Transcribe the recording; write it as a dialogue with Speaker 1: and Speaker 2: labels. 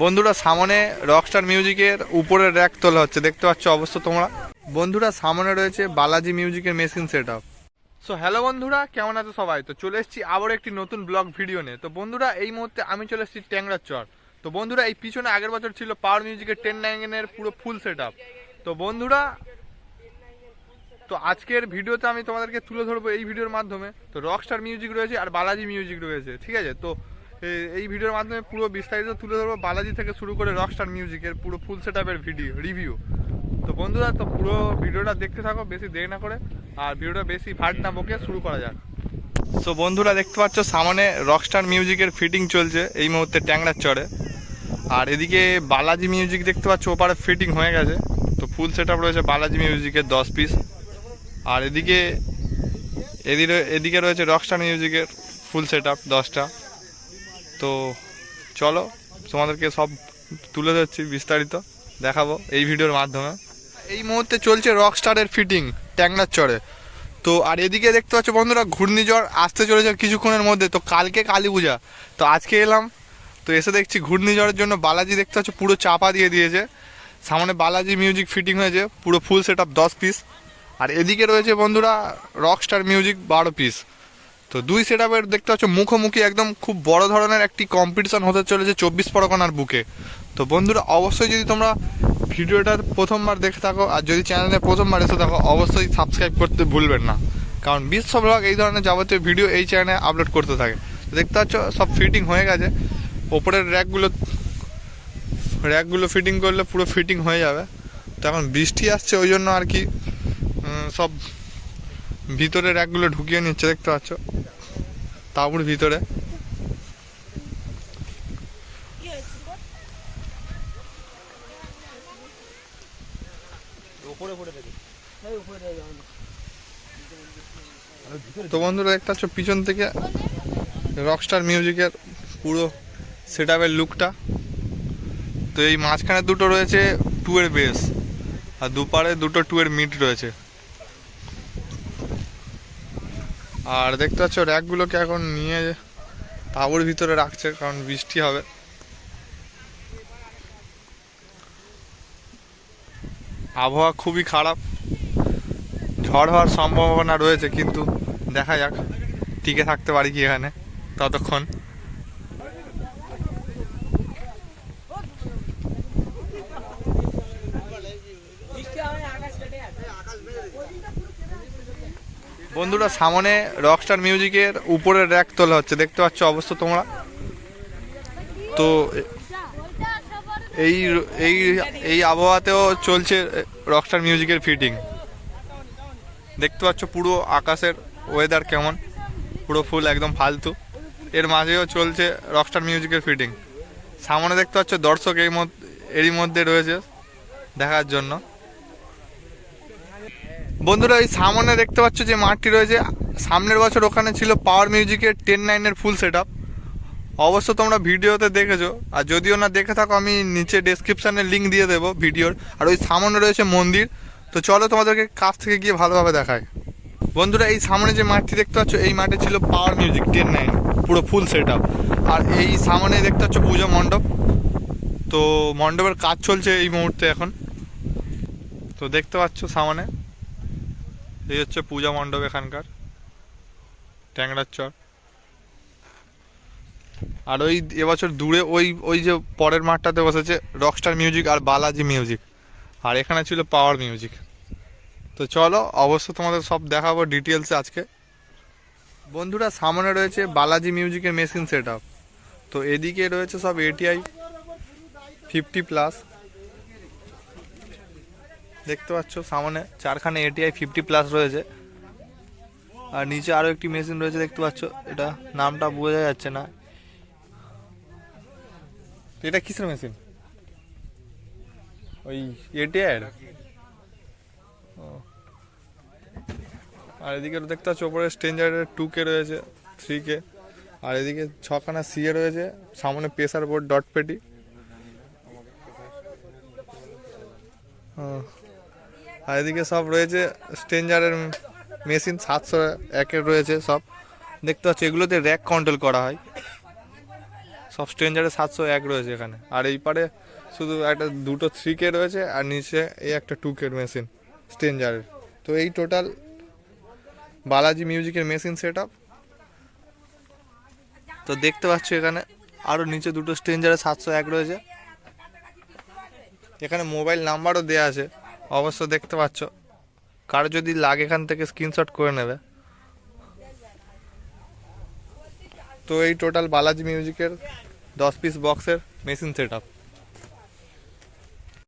Speaker 1: বন্ধুরা, সামনে রকস্টার মিউজিকের উপরে র্যাক তোলা হচ্ছে। দেখতে পাচ্ছ অবশ্য তোমরা? বন্ধুরা, সামনে রয়েছে বালাজি মিউজিকের machine set up so hello বন্ধুরা, কেমন আছো সবাই? তো চলে এসেছি আবার একটি নতুন ব্লগ ভিডিও নিয়ে। তো বন্ধুরা, এই মুহূর্তে আমি চলে এসেছি ট্যাংরার চর। তো বন্ধুরা, এই পিছনে আগের বছর ছিল পাওয়ার মিউজিকের টেন নাইনের পুরো ফুল সেট আপ তো বন্ধুরা, তো আজকের ভিডিওতে আমি তোমাদেরকে তুলে ধরবো এই ভিডিওর মাধ্যমে। তো রকস্টার মিউজিক রয়েছে আর বালাজি মিউজিক রয়েছে, ঠিক আছে? তো এই ভিডিওর মাধ্যমে পুরো বিস্তারিত তুলে ধরবো। বালাজি থেকে শুরু করে রকস্টার মিউজিকের পুরো ফুল সেট ভিডিও রিভিউ তো বন্ধুরা, তো পুরো ভিডিওটা দেখতে থাকো, বেশি দেরি না করে। আর ভিডিওটা বেশি ভাট না বকে, শুরু করা যাক। সো বন্ধুরা, দেখতে পাচ্ছ, সামনে রকস্টার মিউজিকের ফিটিং চলছে, এই মুহূর্তে ট্যাংরার চড়ে আর এদিকে বালাজি মিউজিক দেখতে পাচ্ছ, ওপারে ফিটিং হয়ে গেছে। তো ফুল সেট রয়েছে বালাজি মিউজিকের দশ পিস আর এদিকে এদিকে এদিকে রয়েছে রকস্টার মিউজিকের ফুল সেট আপ দশটা। তো চলো, তোমাদেরকে সব তুলে ধরছি বিস্তারিত, দেখাবো এই ভিডিওর মাধ্যমে। এই মুহূর্তে চলছে রকস্টারের ফিটিং ট্যাংরার চড়ে তো আর এদিকে দেখতে পাচ্ছ বন্ধুরা, ঘূর্ণিঝড় আসতে চলেছে কিছুক্ষণের মধ্যে, তো কালকে কালী পূজা। তো আজকে এলাম, তো এসে দেখছি ঘূর্ণিঝড়ের জন্য বালাজি দেখতে পাচ্ছ পুরো চাপা দিয়ে দিয়েছে। সামনে বালাজি মিউজিক ফিটিং হয়েছে, পুরো ফুল সেট আপ দশ পিস আর এদিকে রয়েছে বন্ধুরা রকস্টার মিউজিক বারো পিস তো দুই সেট আপের দেখতে পাচ্ছ, মুখোমুখি একদম খুব বড় ধরনের একটি কম্পিটিশন হতে চলেছে চব্বিশ পরগনার বুকে। তো বন্ধুরা, অবশ্যই যদি তোমরা ভিডিওটার প্রথমবার দেখে থাকো আর যদি চ্যানেলে প্রথমবার এসে থাকো, অবশ্যই সাবস্ক্রাইব করতে ভুলবেন না। কারণ বিশ্ব ব্লগ এই ধরনের যাবতীয় ভিডিও এই চ্যানেলে আপলোড করতে থাকে। দেখতে পাচ্ছ, সব ফিটিং হয়ে গেছে। ওপরের র্যাকগুলো র্যাকগুলো ফিটিং করলে পুরো ফিটিং হয়ে যাবে। তো এখন বৃষ্টি আসছে, ওই জন্য আর কি সব ভিতরে র্যাকগুলো ঢুকিয়ে নিচ্ছে, দেখতে পাচ্ছ? তাবুর ভিতরে। তো বন্ধুরা, দেখতে পাচ্ছ, পিছন থেকে রকস্টার মিউজিকের পুরো সেট লুকটা তো এই মাঝখানে দুটো রয়েছে টু এর বেস আর দুপারে দুটো টু এর মিড রয়েছে। আর দেখতে পাচ্ছ, র্যাকগুলোকে এখন নিয়ে তাবুর ভিতরে রাখছে, কারণ বৃষ্টি হবে। আবহাওয়া খুবই খারাপ। ঝড় হওয়ার সম্ভাবনা রয়েছে, কিন্তু দেখা যাক, টিকে থাকতে পারি কি এখানে ততক্ষণ। বন্ধুরা, সামনে রকস্টার মিউজিকের উপরে র্যাক তোলা হচ্ছে। দেখতে পাচ্ছ অবশ্য তোমরা? তো এই এই এই আবহাওয়াতেও চলছে রকস্টার মিউজিকের ফিটিং দেখতে পাচ্ছ পুরো আকাশের ওয়েদার কেমন? পুরো ফুল একদম ফালতু। এর মাঝেও চলছে রকস্টার মিউজিকের ফিটিং সামনে দেখতে পাচ্ছ দর্শক এই এরই মধ্যে রয়েছে দেখার জন্য। বন্ধুরা, এই সামনে দেখতে পাচ্ছ যে মাঠটি রয়েছে। সামনের বছর ওখানে ছিল পাওয়ার মিউজিকের টেন নাইনের ফুল সেট অবশ্য তোমরা ভিডিওতে দেখেছ, আর যদিও না দেখে থাকো, আমি নিচে ডেসক্রিপশানে লিঙ্ক দিয়ে দেবো ভিডিওর। আর ওই সামনে রয়েছে মন্দির। তো চলো তোমাদেরকে কাছ থেকে গিয়ে ভালোভাবে দেখায় বন্ধুরা, এই সামনে যে মাঠটি দেখতে পাচ্ছ, এই মাঠে ছিল পাওয়ার মিউজিক টেন নাইন পুরো ফুল সেট আর এই সামনে দেখতে পাচ্ছ পুজো মণ্ডপ। তো মণ্ডপের কাজ চলছে এই মুহূর্তে এখন। তো দেখতে পাচ্ছ সামনে। এই হচ্ছে পূজা মণ্ডপ এখানকার, ট্যাংরার চর। আর ওই এবছর দূরে ওই ওই যে পরের মাঠটাতে বসেছে রকস্টার মিউজিক আর বালাজি মিউজিক আর এখানে ছিল পাওয়ার মিউজিক তো চলো, অবশ্য তোমাদের সব দেখাবো ডিটেলসে আজকে। বন্ধুরা, সামনে রয়েছে বালাজি মিউজিকের মেশিন সেট তো এদিকে রয়েছে সব এটিআই ফিফটি প্লাস দেখতে পাচ্ছ, সামনে চারখানে এটিআই ফিফটি প্লাস রয়েছে। আর নিচে আরও একটি মেশিন রয়েছে, দেখতে পাচ্ছ, এটা নামটা বোঝা যাচ্ছে না। এটা কিসের মেশিন ওই এটিআই আর এদিকে দেখতে পাচ্ছ, ওপরে স্টেঞ্জারের টু কে রয়েছে থ্রি কে আর এদিকে ছখানা সিএ রয়েছে, সামনে প্রেসার বোর্ড ডট পেটি ও। আর এদিকে সব রয়েছে স্টেঞ্জারের মেশিন সাতশো একের রয়েছে সব। দেখতে পাচ্ছ, এগুলোতে র্যাক কন্ট্রোল করা হয়। সব স্ট্রেঞ্জারের সাতশো এক রয়েছে এখানে। আর এই পারে শুধু একটা দুটো থ্রি কে রয়েছে আর নিচে এই একটা টু কে মেশিন, স্ট্রেঞ্জারের। তো এই টোটাল বালাজি মিউজিকের মেশিন সেট তো দেখতে পাচ্ছ এখানে আরও নিচে দুটো স্ট্রেঞ্জারের সাতশো এক রয়েছে। এখানে মোবাইল নাম্বারও দেওয়া আছে। অবশ্য দেখতে পাচ্ছ। কার যদি লাগে এখান থেকে স্ক্রিনশট করে নেবে। তো এই টোটাল বালাজি মিউজিকের দশ পিস বক্সের মেশিন সেট আপ